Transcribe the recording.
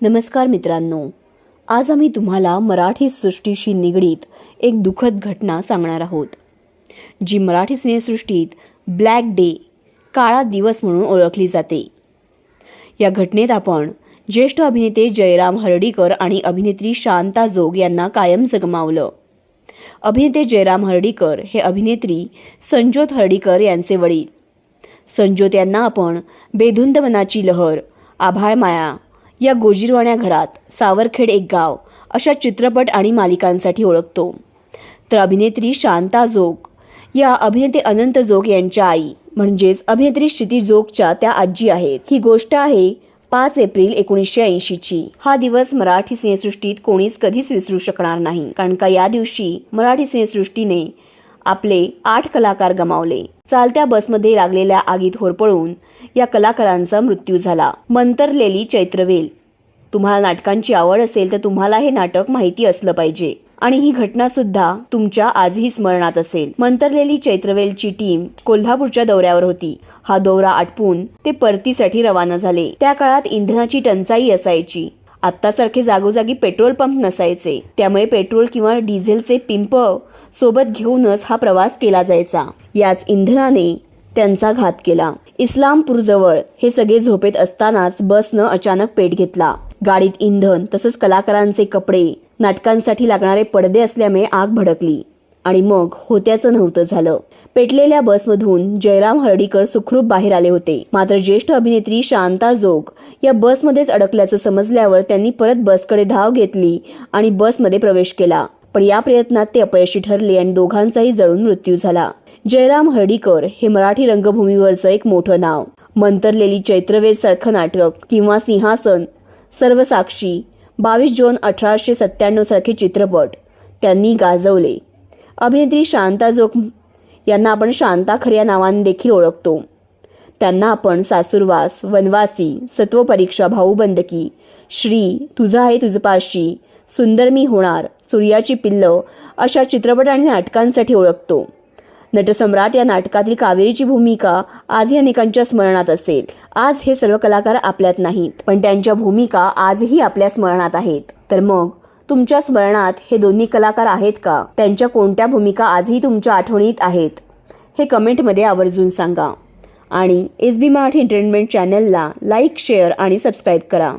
नमस्कार मित्रांनो. आज आम्ही तुम्हाला मराठी सृष्टीशी निगडीत एक दुःखद घटना सांगणार आहोत. जी मराठी सिनेसृष्टीत ब्लॅक डे काळा दिवस म्हणून ओळखली जाते. या घटनेत आपण ज्येष्ठ अभिनेते जयराम हर्डीकर आणि अभिनेत्री शांता जोग यांना कायम जगमावलं. अभिनेते जयराम हर्डीकर हे अभिनेत्री संजोत हर्डीकर यांचे वडील. संजोत यांना आपण बेधुंद मनाची लहर आभाळ माया या गोजीरवाण्या घरात सावरखेड एक गाव अशा चित्रपट आणि मालिकांसाठी ओळखतो. तर अभिनेत्री शांता जोग या अभिनेते अनंत जोग यांच्या आई म्हणजेच अभिनेत्री क्षिती जोगच्या त्या आजी आहेत. ही गोष्ट आहे पाच एप्रिल एकोणीसशे ऐंशीची. हा दिवस मराठी सिनेसृष्टीत कोणीच कधीच विसरू शकणार नाही. कारण का या दिवशी मराठी सिनेसृष्टीने आपले आठ कलाकार गमावले. चालत्या बसमध्ये लागलेल्या आगीत होरपळून या कलाकारांचा मृत्यू झाला. मंतरलेली चैत्रवेल. तुम्हाला नाटकांची आवड असेल तर तुम्हाला हे नाटक माहिती असलं पाहिजे. आणि ही घटना सुद्धा तुमच्या आजही स्मरणात असेल. मंतरलेली चैत्रवेलची टीम कोल्हापूरच्या दौऱ्यावर होती. हा दौरा आटपून ते परतीसाठी रवाना झाले. त्या काळात इंधनाची टंचाई असायची. आत्तासारखे जागोजागी पेट्रोल पंप नसायचे. त्यामुळे पेट्रोल किंवा डिझेलचे पिंप सोबत घेऊनच हा प्रवास केला जायचा. याच इंधनाने त्यांचा घात केला. इस्लामपूरजवळ हे सगळे झोपेत असतानाच बसनं अचानक पेट घेतला. गाडीत इंधन तसंच कलाकारांचे कपडे नाटकांसाठी लागणारे पडदे असल्यामुळे आग भडकली. आणि मग होत्याचं नव्हतं झालं. पेटलेल्या बसमधून जयराम हर्डीकर सुखरूप बाहेर आले होते. मात्र ज्येष्ठ अभिनेत्री शांता जोग या बसमध्येच अडकल्याचं समजल्यावर त्यांनी परत बसकडे धाव घेतली आणि बसमध्ये प्रवेश केला. पण या प्रयत्नात ते अपयशी ठरले आणि दोघांचाही जळून मृत्यू झाला. जयराम हर्डीकर हे मराठी रंगभूमीवरचं एक मोठं नाव. मंतरलेली चैत्रवेर सारखं नाटक किंवा सिंहासन सर्वसाक्षी बावीस जून अठराशे सत्त्याण्णव सारखे चित्रपट त्यांनी गाजवले. अभिनेत्री शांता जोग यांना आपण शांता खऱ्या नावाने देखील ओळखतो. त्यांना आपण सासूरवास वनवासी सत्वपरीक्षा भाऊबंदकी श्री तुझा आहे तुझपाशी सुंदर मी होणार सूर्याची पिल्लं अशा चित्रपट आणि नाटकांसाठी ओळखतो. नटसम्राट या नाटकातील कावेरीची भूमिका आजही अनेकांच्या स्मरणात असेल. आज हे सर्व कलाकार आपल्यात नाहीत पण त्यांच्या भूमिका आजही आपल्या स्मरणात आहेत. तर मग तुमच्या स्मरणात हे दोन्ही कलाकार आहेत का? त्यांच्या कोणत्या भूमिका आजही तुमच्या आठवणीत आहेत? हे कमेंटमध्ये आवर्जून सांगा. आणि एस बी मराठी एंटरटेनमेंट चॅनलला लाईक शेअर आणि सबस्क्राईब करा.